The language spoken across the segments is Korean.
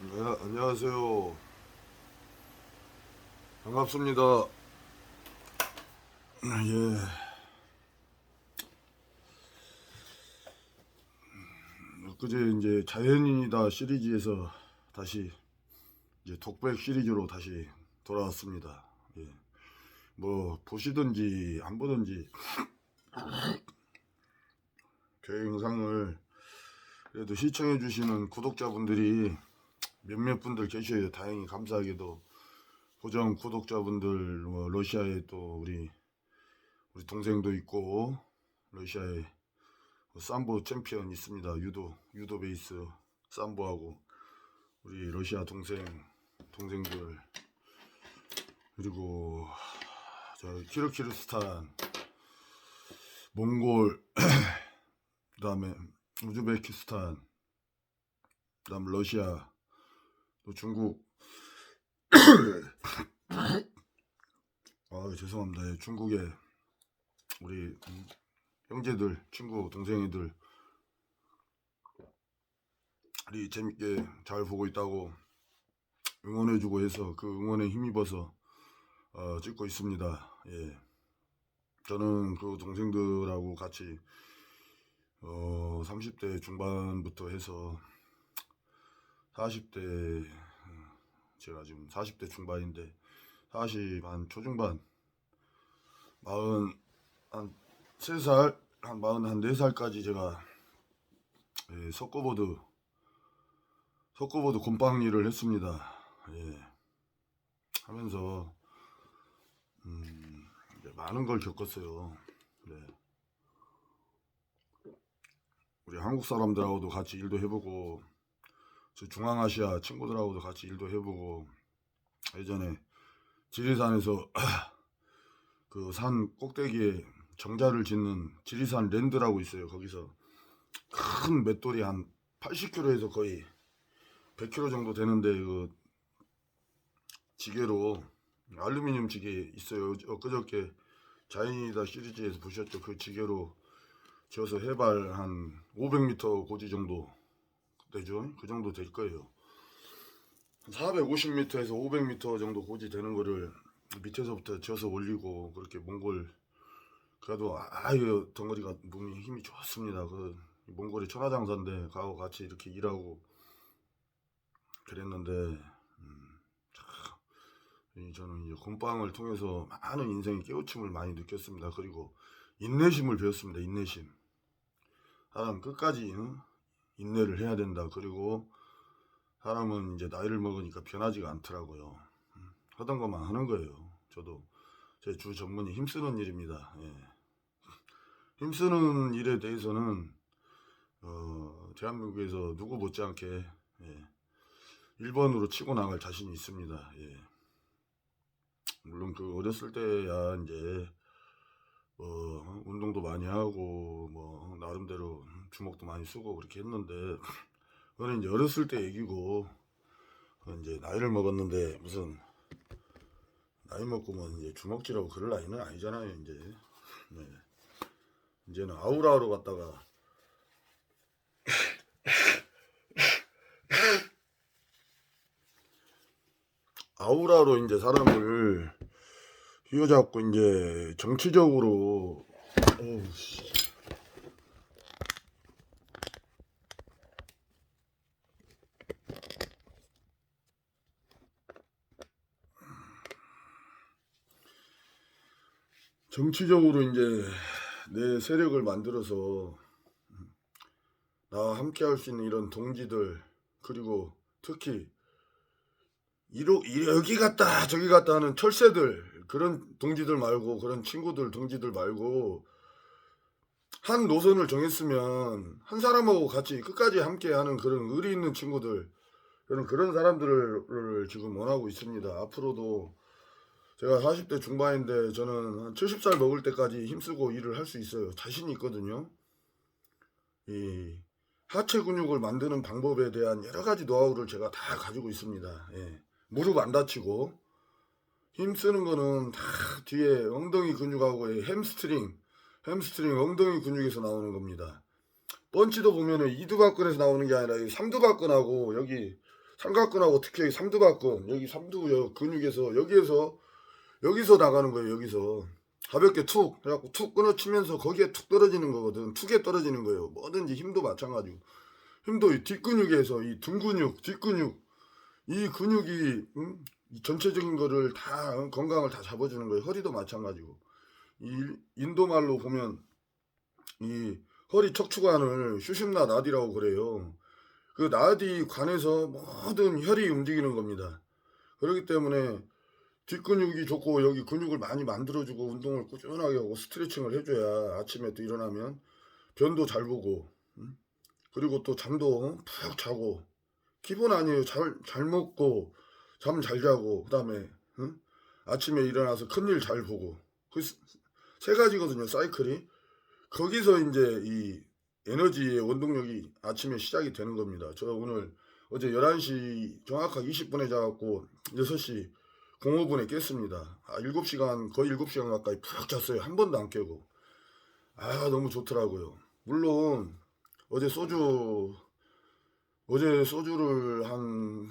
네, 안녕하세요. 반갑습니다. 예. 음, 그제 이제 자연인이다 시리즈에서 다시 이제 독백 시리즈로 다시 돌아왔습니다. 예. 뭐 보시든지 안 보든지 제 영상을 그래도 시청해 주시는 구독자분들이 몇몇 분들 계셔요. 다행히 감사하게도 고정 구독자분들 뭐 러시아에 또 우리 우리 동생도 있고 러시아에 삼보 챔피언 있습니다. 유도 유도 베이스 삼보하고 우리 러시아 동생 동생들 그리고 저 키르키르스탄 몽골 그다음에 우즈베키스탄 그다음 러시아 또 중국 아 죄송합니다. 예, 중국에 우리 음, 형제들 친구 동생이들. 우리 재밌게 잘 보고 있다고 응원해주고 해서 그 응원에 힘입어서 어, 찍고 있습니다. 예. 저는 그 동생들하고 같이 어 30대 중반부터 해서 40대 제가 지금 40대 중반인데 40 한 초중반 40 한 3살 한 40, 한 4살까지 제가 예, 석고보드 석고보드 곰팡 일을 했습니다. 예. 하면서 음, 많은 걸 겪었어요. 네. 우리 한국 사람들하고도 같이 일도 해보고 저 중앙아시아 친구들하고도 같이 일도 해보고 예전에 지리산에서 그 산 꼭대기에 정자를 짓는 지리산 랜드라고 있어요. 거기서 큰 맷돌이 한 80kg에서 거의 100kg 정도 되는데 그 지게로 알루미늄 지게 있어요. 엊그저께 자연이다 시리즈에서 보셨죠? 그 지게로 지어서 해발 한 500m 고지 정도 되죠? 그 정도 될 거예요. 450m에서 500m 정도 고지 되는 거를 밑에서부터 지어서 올리고 그렇게 몽골 그래도 아유 덩어리가 몸이 힘이 좋습니다. 그 몽골이 천하장사인데 가고 같이 이렇게 일하고 그랬는데 음, 저는 이제 곰빵을 통해서 많은 인생의 깨우침을 많이 느꼈습니다. 그리고 인내심을 배웠습니다. 인내심. 사람 끝까지 응? 인내를 해야 된다. 그리고 사람은 이제 나이를 먹으니까 변하지가 않더라고요. 음, 하던 것만 하는 거예요. 저도 제 주 전문이 힘쓰는 일입니다. 예. 힘쓰는 일에 대해서는 어, 대한민국에서 누구 못지않게 예. 1번으로 치고 나갈 자신이 있습니다. 예. 물론 그 어렸을 때야 이제 뭐 운동도 많이 하고 뭐 나름대로 주먹도 많이 쓰고 그렇게 했는데 그거는 이제 어렸을 때 얘기고 이제 나이를 먹었는데 무슨 나이 먹고면 이제 주먹질하고 그럴 나이는 아니잖아요 이제 네. 이제는 아우라로 갔다가 아우라로 이제 사람을 휘어잡고 이제 정치적으로 어우, 정치적으로 이제 내 세력을 만들어서 나와 함께 할 수 있는 이런 동지들 그리고 특히 이로, 이- 여기 갔다 저기 갔다 하는 철새들 그런 동지들 말고 그런 친구들 동지들 말고 한 노선을 정했으면 한 사람하고 같이 끝까지 함께 하는 그런 의리 있는 친구들 저는 그런 사람들을 지금 원하고 있습니다. 앞으로도 제가 40대 중반인데 저는 한 70살 먹을 때까지 힘쓰고 일을 할 수 있어요 자신이 있거든요 이 하체 근육을 만드는 방법에 대한 여러 가지 노하우를 제가 다 가지고 있습니다. 예. 무릎 안 다치고 힘 쓰는 거는 다 뒤에 엉덩이 근육하고 이 햄스트링, 햄스트링 엉덩이 근육에서 나오는 겁니다. 펀치도 보면은 이두박근에서 나오는 게 아니라 이 삼두박근하고 여기 삼각근하고 특히 여기 삼두각근 여기 삼두 여- 근육에서 여기에서 여기서 나가는 거예요 여기서. 가볍게 툭 해갖고 툭 끊어치면서 거기에 툭 떨어지는 거거든. 툭에 떨어지는 거예요. 뭐든지 힘도 마찬가지고. 힘도 이 뒷근육에서 이 등 근육 뒷근육. 이 근육이 음? 이 전체적인 거를 다 어, 건강을 다 잡아주는 거예요. 허리도 마찬가지고. 이 인도 말로 보면 이 허리 척추관을 슈심나 나디라고 그래요. 그 나디 관에서 모든 혈이 움직이는 겁니다. 그렇기 때문에 뒷근육이 좋고 여기 근육을 많이 만들어주고 운동을 꾸준하게 하고 스트레칭을 해줘야 아침에 또 일어나면 변도 잘 보고 음? 그리고 또 잠도 푹 자고 기본 아니에요. 잘, 잘 먹고 잠 잘 자고 그 다음에 아침에 일어나서 큰일 잘 보고. 그 세 가지거든요 사이클이. 거기서 이제 이 에너지의 원동력이 아침에 시작이 되는 겁니다. 저 오늘 어제 11시 정확하게 20분에 자갖고 6시 05분에 깼습니다. 아, 7시간, 거의 7시간 가까이 푹 잤어요. 한 번도 안 깨고. 아, 너무 좋더라고요. 물론, 어제 소주, 어제 소주를 한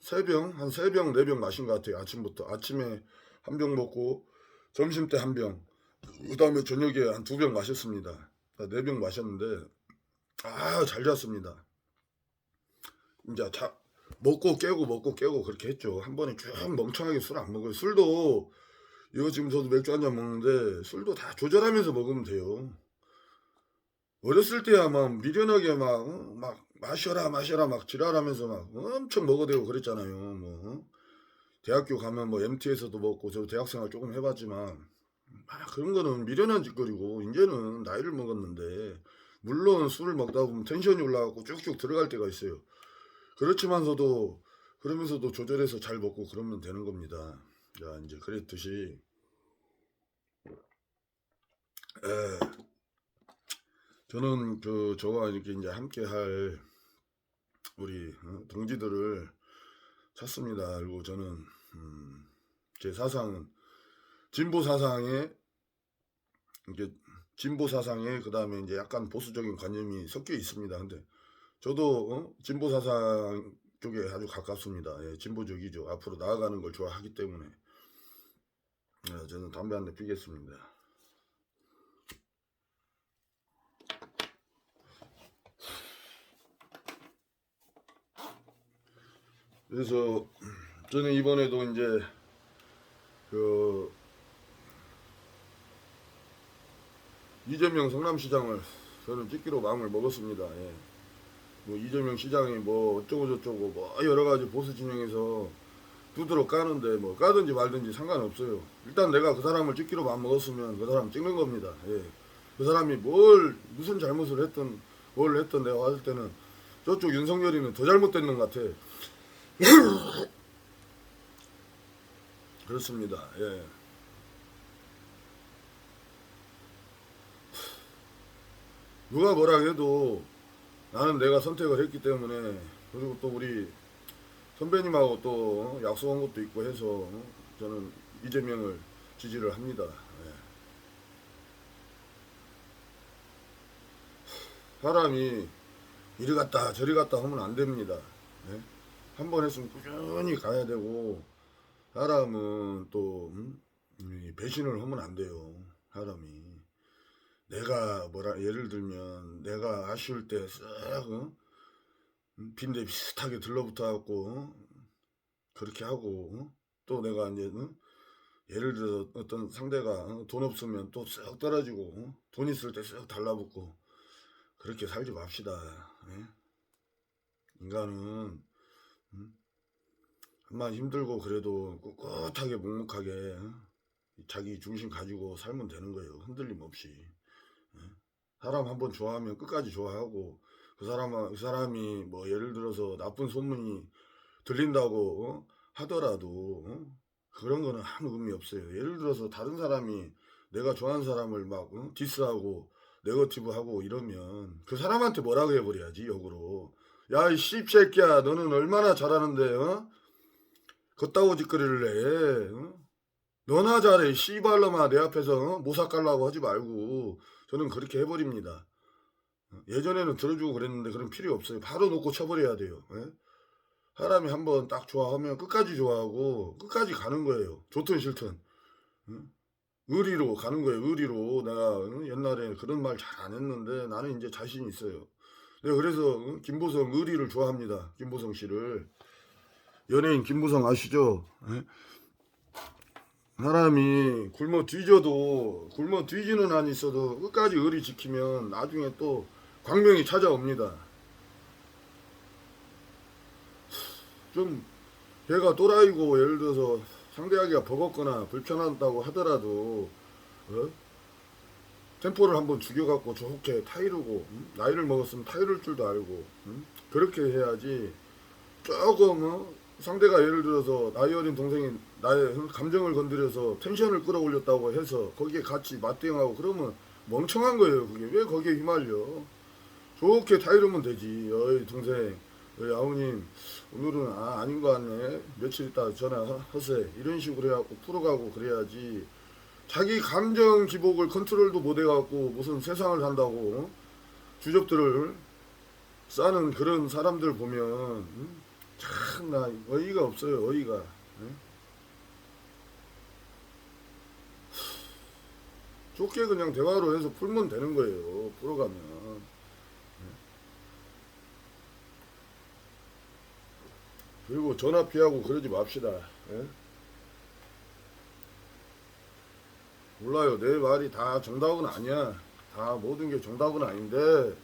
3병, 한 3병, 4병 마신 것 같아요. 아침부터. 아침에 한 병 먹고, 점심 때 한 병, 그 다음에 저녁에 한 두 병 마셨습니다. 4병 마셨는데, 아, 잘 잤습니다. 이제 자, 먹고 깨고 먹고 깨고 그렇게 했죠. 한 번에 쭉 멍청하게 술 안 먹어요. 술도 이거 지금 저도 맥주 한 잔 먹는데 술도 다 조절하면서 먹으면 돼요. 어렸을 때야 막 미련하게 막, 어? 막 마셔라 마셔라 막 지랄하면서 막 엄청 먹어대고 그랬잖아요. 뭐 어? 대학교 가면 뭐 MT에서도 먹고 저 대학생활 조금 해봤지만 막 그런 거는 미련한 짓거리고 이제는 나이를 먹었는데 물론 술을 먹다 보면 텐션이 올라가고 쭉쭉 들어갈 때가 있어요. 그렇지만서도 그러면서도 조절해서 잘 먹고 그러면 되는 겁니다. 자 이제 그랬듯이 에, 저는 그 저와 이렇게 이제 함께 할 우리 어, 동지들을 찾습니다. 그리고 저는 음, 제 사상은 진보 사상에 이게 진보 사상에 그 다음에 이제 약간 보수적인 관념이 섞여 있습니다. 근데 저도 어? 진보 사상 쪽에 아주 가깝습니다. 예, 진보적이죠. 앞으로 나아가는 걸 좋아하기 때문에 예, 저는 담배 한 대 피겠습니다. 그래서 저는 이번에도 이제 그 이재명 성남시장을 저는 찍기로 마음을 먹었습니다. 예. 뭐 이재명 시장이 뭐 어쩌고 저쩌고 뭐 여러 가지 보수 진영에서 두드러 까는데 뭐 까든지 말든지 상관없어요. 일단 내가 그 사람을 찍기로 마음 먹었으면 그 사람 찍는 겁니다. 예. 그 사람이 뭘 무슨 잘못을 했든 뭘 했든 내가 봤을 때는 저쪽 윤석열이는 더 잘못된 것 같아. 그렇습니다. 예. 누가 뭐라 해도 나는 내가 선택을 했기 때문에 그리고 또 우리 선배님하고 또 약속한 것도 있고 해서 저는 이재명을 지지를 합니다. 예. 사람이 이리 갔다 저리 갔다 하면 안 됩니다. 예? 한번 했으면 꾸준히 가야 되고 사람은 또 음? 이 배신을 하면 안 돼요. 사람이 내가 뭐라 예를 들면 내가 아쉬울 때쓱 어? 음, 빈대 비슷하게 들러붙어 갖고 어? 그렇게 하고 어? 또 내가 이제 어? 예를 들어서 어떤 상대가 어? 돈 없으면 또 쓱 떨어지고 어? 돈 있을 때 쓱 달라붙고 그렇게 살지 맙시다. 예? 인간은 음? 한만 힘들고 그래도 꿋꿋하게 묵묵하게 어? 자기 중심 가지고 살면 되는 거예요. 흔들림 없이. 예? 사람 한번 좋아하면 끝까지 좋아하고 그 사람 그 사람이 뭐 예를 들어서 나쁜 소문이 들린다고 어? 하더라도 어? 그런 거는 아무 의미 없어요. 예를 들어서 다른 사람이 내가 좋아하는 사람을 막 어? 디스하고 네거티브하고 이러면 그 사람한테 뭐라고 해버려야지 역으로 야 이 씹새끼야 너는 얼마나 잘하는데 어? 걷다고 짓거리를 해 어? 너나 잘해 씨발놈아 내 앞에서 어? 모사 깔라고 하지 말고 저는 그렇게 해버립니다 어, 예전에는 들어주고 그랬는데 그런 필요 없어요 바로 놓고 쳐버려야 돼요 예? 사람이 한번 딱 좋아하면 끝까지 좋아하고 끝까지 가는 거예요. 좋든 싫든. 응? 의리로 가는 거예요. 의리로. 내가 응? 옛날에 그런 말 잘 안 했는데 나는 이제 자신이 있어요. 내가 그래서 응? 김보성 의리를 좋아합니다. 김보성 씨를. 연예인 김보성 아시죠? 예? 사람이 굶어 뒤져도 굶어 뒤지는 한 있어도 끝까지 의리 지키면 나중에 또 광명이 찾아옵니다. 좀 배가 또라이고 예를 들어서 상대하기가 버겁거나 불편하다고 하더라도 어? 템포를 한번 죽여갖고 좋게 타이르고 음? 나이를 먹었으면 타이를 줄도 알고 음? 그렇게 해야지 조금 어? 상대가 예를 들어서 나이 어린 동생이 나의 감정을 건드려서 텐션을 끌어올렸다고 해서 거기에 같이 맞대응하고 그러면 멍청한 거예요 그게. 왜 거기에 휘말려? 좋게 타이르면 되지 어이 동생. 어이 아우님 오늘은 아, 아닌 것 같네. 며칠 있다 전화하세. 이런 식으로 해갖고 풀어가고 그래야지. 자기 감정 기복을 컨트롤도 못 해갖고 무슨 세상을 산다고 어? 주접들을 싸는 그런 사람들 보면 음? 참 나 어이가 없어요 어이가 응? 좋게 그냥 대화로 해서 풀면 되는 거예요 풀어가면 그리고 전화 피하고 그러지 맙시다 예? 몰라요 내 말이 다 정답은 아니야 다 모든 게 정답은 아닌데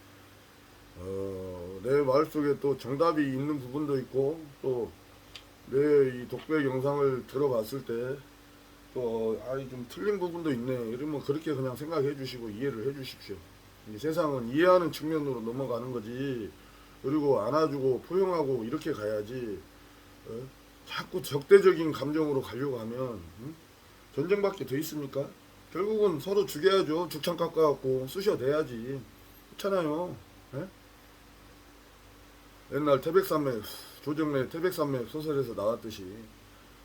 어, 내 말 속에 또 정답이 있는 부분도 있고 또 내 이 독백 영상을 들어봤을 때 또 아이 좀 틀린 부분도 있네 이러면 그렇게 그냥 생각해 주시고 이해를 해 주십시오 이 세상은 이해하는 측면으로 넘어가는 거지 그리고 안아주고 포용하고 이렇게 가야지 어? 자꾸 적대적인 감정으로 가려고 하면 응? 전쟁밖에 더 있습니까? 결국은 서로 죽여야죠 죽창 깎아갖고 쑤셔대야지 그렇잖아요 예? 옛날 태백산맥 조정래 태백산맥 소설에서 나왔듯이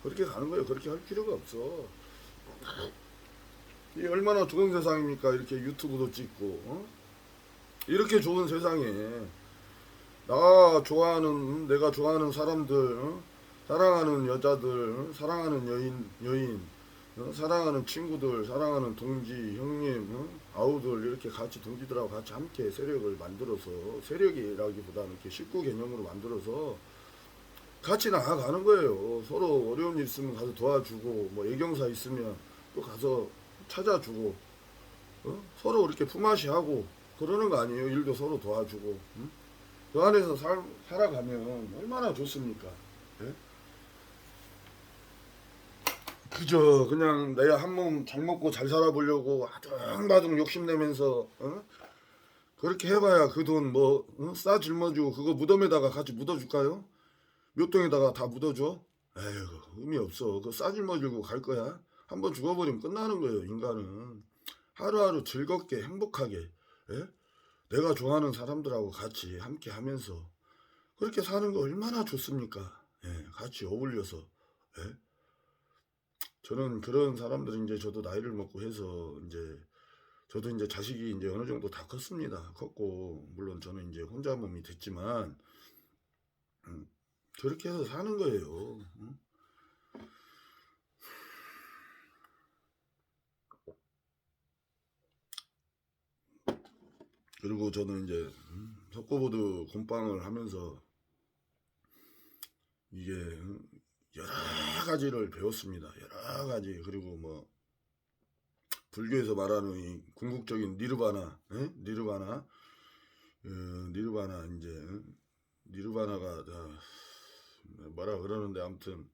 그렇게 가는 거예요. 그렇게 할 필요가 없어. 이 얼마나 좋은 세상입니까? 이렇게 유튜브도 찍고 어? 이렇게 좋은 세상에 나 좋아하는 내가 좋아하는 사람들 어? 사랑하는 여자들 어? 사랑하는 여인 여인 어? 사랑하는 친구들 사랑하는 동지 형님 어? 아우들 이렇게 같이 동지들하고 같이 함께 세력을 만들어서 세력이라기보다는 이렇게 식구 개념으로 만들어서 같이 나아가는 거예요. 서로 어려운 일 있으면 가서 도와주고 뭐 애경사 있으면 또 가서 찾아주고 어? 서로 이렇게 품앗이하고 그러는 거 아니에요. 일도 서로 도와주고 응? 그 안에서 살, 살아가면 얼마나 좋습니까? 예? 그저 그냥 내가 한 몸 잘 먹고 잘 살아보려고 아둥바둥 욕심내면서 어? 그렇게 해봐야 그 돈뭐싸 짊어지고 그거 무덤에다가 같이 묻어줄까요? 묘동에다가 다 묻어줘? 에휴 의미 없어 그거 싸 짊어지고 갈 거야 한 번 죽어버리면 끝나는 거예요 인간은 하루하루 즐겁게 행복하게 예? 내가 좋아하는 사람들하고 같이 함께 하면서 그렇게 사는 거 얼마나 좋습니까 예, 같이 어울려서 예? 저는 그런 사람들은 이제 저도 나이를 먹고 해서 이제 저도 이제 자식이 이제 어느 정도 다 컸습니다. 컸고 물론 저는 이제 혼자 몸이 됐지만 음, 저렇게 해서 사는 거예요. 음? 그리고 저는 이제 음, 석고보드 곰빵을 하면서 이게 음, 여러 가지를 배웠습니다. 여러 가지 그리고 뭐 불교에서 말하는 이 궁극적인 니르바나, 예? 니르바나, 어, 니르바나 이제 어? 니르바나가 다 뭐라 그러는데 아무튼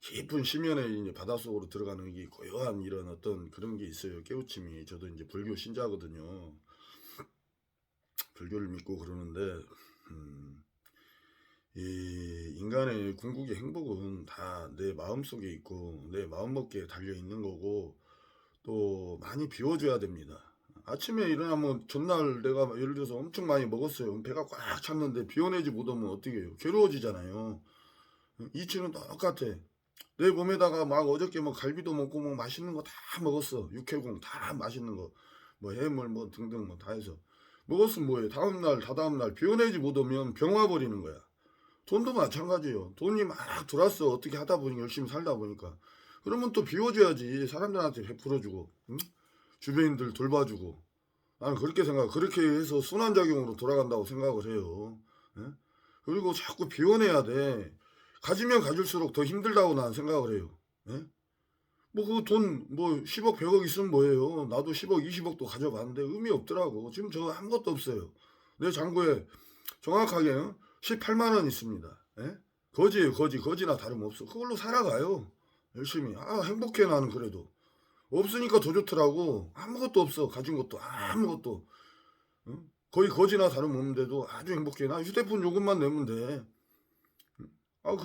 깊은 심연에 이제 바닷속으로 들어가는 게 고요한 이런 어떤 그런 게 있어요. 깨우침이 저도 이제 불교 신자거든요. 불교를 믿고 그러는데 음, 이 인간의 궁극의 행복은 다 내 마음속에 있고 내 마음먹기에 달려 있는 거고 또 많이 비워줘야 됩니다. 아침에 일어나면 전날 내가 예를 들어서 엄청 많이 먹었어요. 배가 꽉 찼는데 비워내지 못하면 어떻게 해요? 괴로워지잖아요. 이치는 똑같아. 내 몸에다가 막 어저께 뭐 갈비도 먹고 뭐 맛있는 거 다 먹었어. 육회공 다 맛있는 거. 뭐 해물 뭐 등등 뭐 다 해서. 먹었으면 뭐해. 다음날, 다다음날 비워내지 못하면 병 와버리는 거야. 돈도 마찬가지예요. 돈이 막 들어왔어. 어떻게 하다 보니 열심히 살다 보니까. 그러면 또 비워줘야지. 사람들한테 베풀어주고, 응? 주변인들 돌봐주고. 나는 그렇게 생각, 그렇게 해서 순환작용으로 돌아간다고 생각을 해요. 예? 그리고 자꾸 비워내야 돼. 가지면 가질수록 더 힘들다고 나는 생각을 해요. 예? 뭐 그 돈 뭐 10억 100억 있으면 뭐예요. 나도 10억 20억도 가져봤는데 의미 없더라고. 지금 저 아무것도 없어요. 내 잔고에 정확하게 18만 원 있습니다. 예? 거지예요 거지 거지나 다름없어. 그걸로 살아가요. 열심히. 아 행복해 나는 그래도. 없으니까 더 좋더라고. 아무것도 없어. 가진 것도 아무것도. 응? 거의 거지나 다름없는데도 아주 행복해. 나 휴대폰 요금만 내면 돼. 아 그래.